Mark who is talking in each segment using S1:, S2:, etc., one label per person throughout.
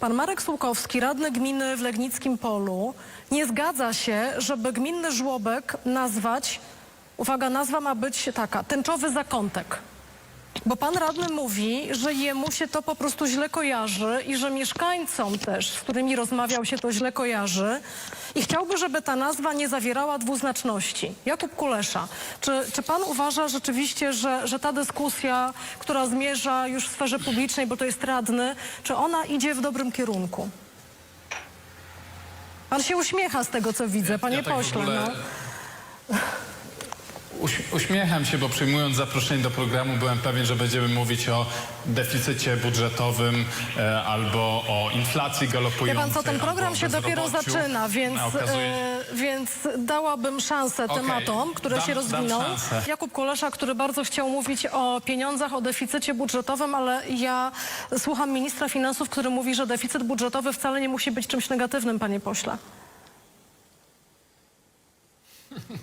S1: Pan Marek Sułkowski, radny gminy w Legnickim Polu, nie zgadza się, żeby gminny żłobek nazwać, uwaga, nazwa ma być taka, tęczowy zakątek. Bo pan radny mówi, że jemu się to po prostu źle kojarzy i że mieszkańcom też, z którymi rozmawiał się to źle kojarzy i chciałby, żeby ta nazwa nie zawierała dwuznaczności. Jakub Kulesza, czy, czy pan uważa rzeczywiście, że, że ta dyskusja, która zmierza już w sferze publicznej, bo to jest radny, czy ona idzie w dobrym kierunku? Pan się uśmiecha z tego, co widzę, panie
S2: Ja tak
S1: pośle. No.
S2: Uś- Uśmiecham się, bo przyjmując zaproszenie do programu byłem pewien, że będziemy mówić o deficycie budżetowym e, albo o inflacji
S1: Wie
S2: galopującej.
S1: pan co, ten program się dopiero zaczyna, więc,
S2: okazuje
S1: e, więc dałabym szansę
S2: Okej,
S1: tematom, które
S2: dam-
S1: się rozwiną. Jakub Kolesza, który bardzo chciał mówić o pieniądzach, o deficycie budżetowym, ale ja słucham ministra finansów, który mówi, że deficyt budżetowy wcale nie musi być czymś negatywnym, panie pośle.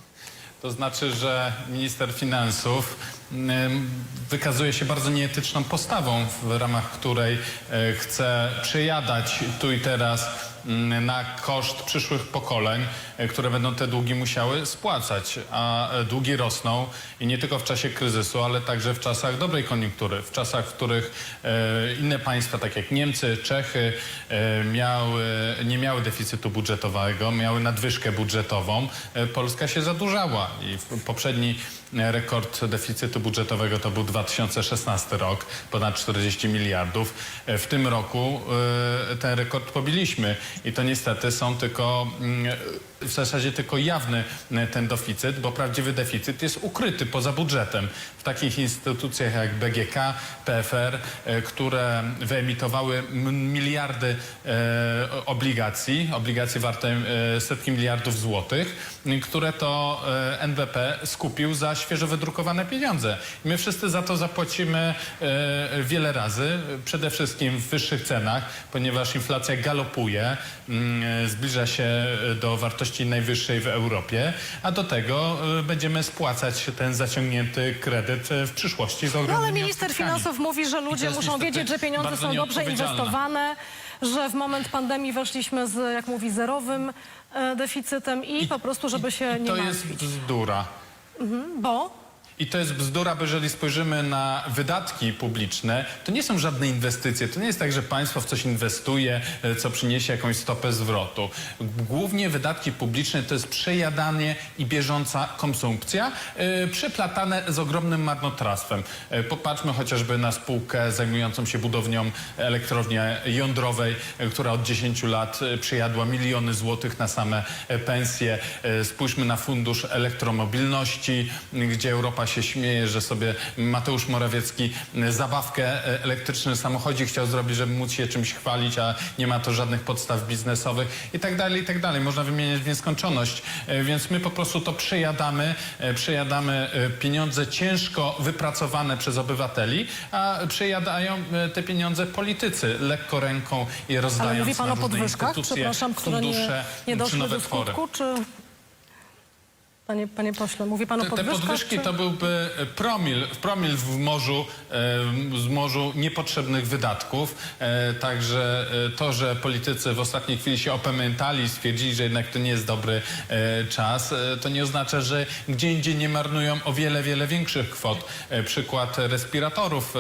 S2: To znaczy, że minister finansów ym, wykazuje się bardzo nieetyczną postawą, w ramach której e, chce przejadać tu i teraz mm, na koszt przyszłych pokoleń, e, które będą te długi musiały spłacać. A e, długi rosną i nie tylko w czasie kryzysu, ale także w czasach dobrej koniunktury, w czasach, w których e, inne państwa, tak jak Niemcy, Czechy, miały, nie miały deficytu budżetowego, miały nadwyżkę budżetową. Polska się zadłużała i poprzedni rekord deficytu budżetowego to był 2016 rok, ponad 40 miliardów. W tym roku ten rekord pobiliśmy i to niestety są tylko mm, w zasadzie tylko jawny e, ten deficyt, bo prawdziwy deficyt jest ukryty poza budżetem. W takich instytucjach jak BGK, PFR, e, które wyemitowały miliardy e, obligacji, obligacji warte e, setki miliardów złotych, które to NBP skupił za świeżo wydrukowane pieniądze. I my wszyscy za to zapłacimy wiele razy, przede wszystkim w wyższych cenach, ponieważ inflacja galopuje, zbliża się e, do wartości najwyższej w Europie, a do tego e, będziemy spłacać ten zaciągnięty kredyt e, w przyszłości z
S1: No ale minister finansów mówi, że
S2: I
S1: ludzie
S2: to jest
S1: muszą wiedzieć, że pieniądze są dobrze inwestowane, że w moment pandemii weszliśmy z, jak mówi, zerowym deficytem i, po prostu, żeby się nie
S2: To jest
S1: martwić.
S2: bzdura.
S1: Bo
S2: I to jest bzdura, bo jeżeli spojrzymy na wydatki publiczne, to nie są żadne inwestycje. To nie jest tak, że państwo w coś inwestuje, e, co przyniesie jakąś stopę zwrotu. Głównie wydatki publiczne to jest przejadanie i bieżąca konsumpcja, e, przeplatane z ogromnym marnotrawstwem. E, Popatrzmy chociażby na spółkę zajmującą się budownią elektrowni jądrowej, e, która od 10 lat przejadła miliony złotych na same e, pensje. E, Spójrzmy na fundusz elektromobilności, m, gdzie Europa się śmieje, że sobie Mateusz Morawiecki m, zabawkę e, elektryczny samochodzik chciał zrobić, żeby móc się czymś chwalić, a nie ma to żadnych podstaw biznesowych i tak dalej, i tak dalej. Można wymieniać w nieskończoność. E, Więc my po prostu to przejadamy, e, przejadamy e, pieniądze ciężko wypracowane przez obywateli, a przejadają e, te pieniądze politycy lekko ręką i rozdając
S1: ale mówi pan
S2: na
S1: o podwyżkach, przepraszam, które nie, nie doszły do skutku, czy... Panie, panie pośle, mówi pan o
S2: Te, te
S1: podwyżkach?
S2: podwyżki
S1: czy...
S2: to byłby promil, promil w morzu, e, z morzu niepotrzebnych wydatków. E, także e, to, że politycy w ostatniej chwili się opamiętali i stwierdzili, że jednak to nie jest dobry e, czas, e, to nie oznacza, że gdzie indziej nie marnują o wiele, wiele większych kwot. E, przykład respiratorów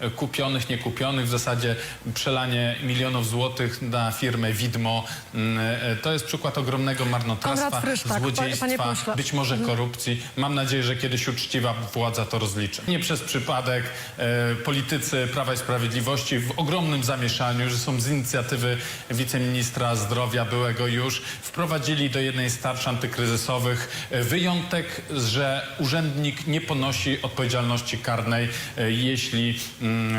S2: e, kupionych, niekupionych, w zasadzie przelanie milionów złotych na firmę Widmo. Mm, e, To jest przykład ogromnego marnotrawstwa,
S1: Konrad Frysztak,
S2: złodziejstwa,
S1: panie pośle.
S2: Być może korupcji. Mam nadzieję, że kiedyś uczciwa władza to rozliczy. Nie przez przypadek e, politycy Prawa i Sprawiedliwości w ogromnym zamieszaniu, że są z inicjatywy wiceministra zdrowia, byłego już, wprowadzili do jednej z tarcz antykryzysowych e, wyjątek, że urzędnik nie ponosi odpowiedzialności karnej, e, jeśli mm,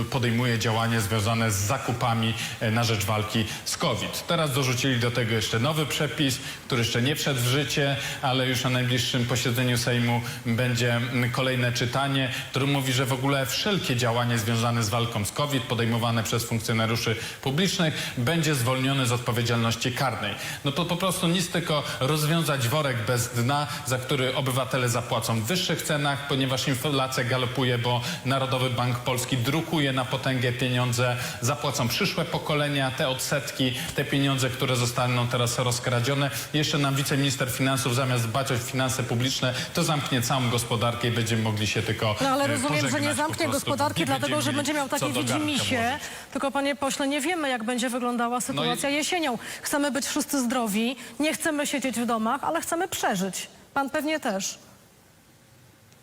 S2: e, podejmuje działanie związane z zakupami e, na rzecz walki z COVID. Teraz dorzucili do tego jeszcze nowy przepis, który jeszcze nie wszedł w życie, ale ale już na najbliższym posiedzeniu Sejmu będzie kolejne czytanie, który mówi, że w ogóle wszelkie działanie związane z walką z COVID podejmowane przez funkcjonariuszy publicznych będzie zwolnione z odpowiedzialności karnej. No to po prostu nic tylko rozwiązać worek bez dna, za który obywatele zapłacą w wyższych cenach, ponieważ inflacja galopuje, bo Narodowy Bank Polski drukuje na potęgę pieniądze, zapłacą przyszłe pokolenia, te odsetki, te pieniądze, które zostaną teraz rozkradzione. Jeszcze nam wiceminister finansów zamiast dbać o finanse publiczne, to zamknie całą gospodarkę i będziemy mogli się tylko
S1: No ale
S2: e,
S1: rozumiem, że
S2: pożegnać
S1: nie
S2: po
S1: zamknie
S2: prostu.
S1: gospodarki,
S2: Nie
S1: dlatego że będzie miał
S2: mieli co
S1: takie
S2: do garnka
S1: widzimisię.
S2: włożyć.
S1: Tylko panie pośle, nie wiemy, jak będzie wyglądała sytuacja
S2: No i-
S1: jesienią. Chcemy być wszyscy zdrowi, nie chcemy siedzieć w domach, ale chcemy przeżyć. Pan pewnie też.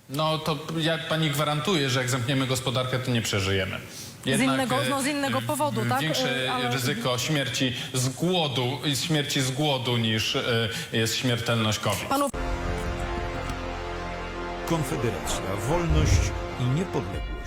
S2: No to ja pani gwarantuję, że jak zamkniemy gospodarkę, to nie przeżyjemy.
S1: Innego-
S2: e,
S1: no, z innego powodu, tak?
S2: Większe
S1: E, ale-
S2: ryzyko śmierci z głodu, śmierci z głodu niż e, jest śmiertelność COVID.
S1: Panu
S3: Konfederacja, wolność i niepodległość.